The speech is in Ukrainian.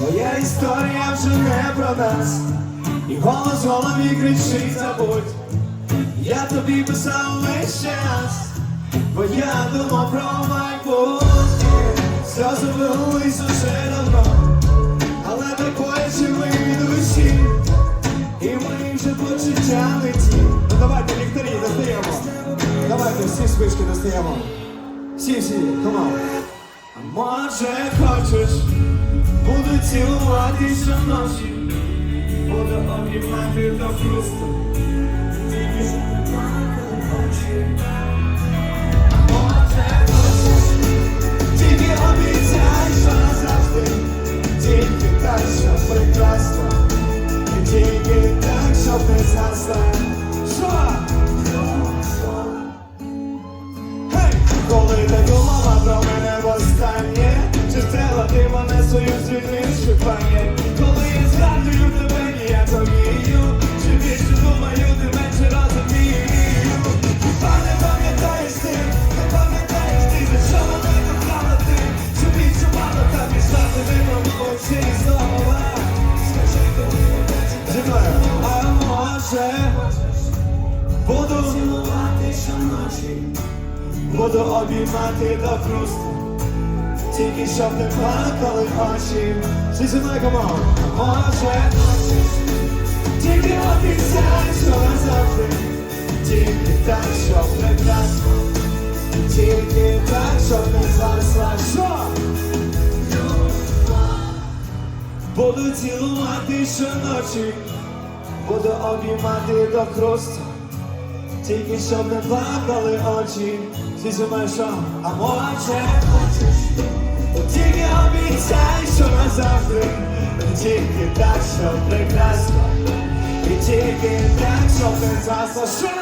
Моя історія вже не про нас, і голос в голові кричить забудь. Я тобі писав весь час, бо я думав про майбутнє. Сльози вилились уже давно, але такої живий душі, і мої вже почуття не ті. Ну давайте ліхтарі достаємо. Давайте всі спишки достаємо. Всі, всі, команд. Може хочеш, буду цілувати щоночі, буду обіймати до хрусту. Тільки щоб не плакали очі. Може хочеш, тільки обіцяй, що назавжди, тільки так, що прекрасно, тільки так, щоб не свою звільнивши пам'ять? Коли я згадую тебе ніяковію, чи більше думаю, ти менше розумію. Хіба не пам'ятаєш ти, не пам'ятаєш ти, за що мене кохала ти, що відчувала так і що ти вимовила ці слова. Скажи, коли Зі а може, буду цілувати щоночі. Буду обіймати до хрусту, тільки щоб не плакали очі. Всі зі мною команд. Може, тільки обіцяй, що назавжди, тільки так, щоб не прекрасно, тільки так, щоб не згасла. Що? Буду цілувати щоночі, буду обіймати до хрусту. Тільки щоб не плакали очі, всі зі мною що, а може тільки обіцяй, що назавжди, тільки так, що прекрасно, і тільки так, не вас що?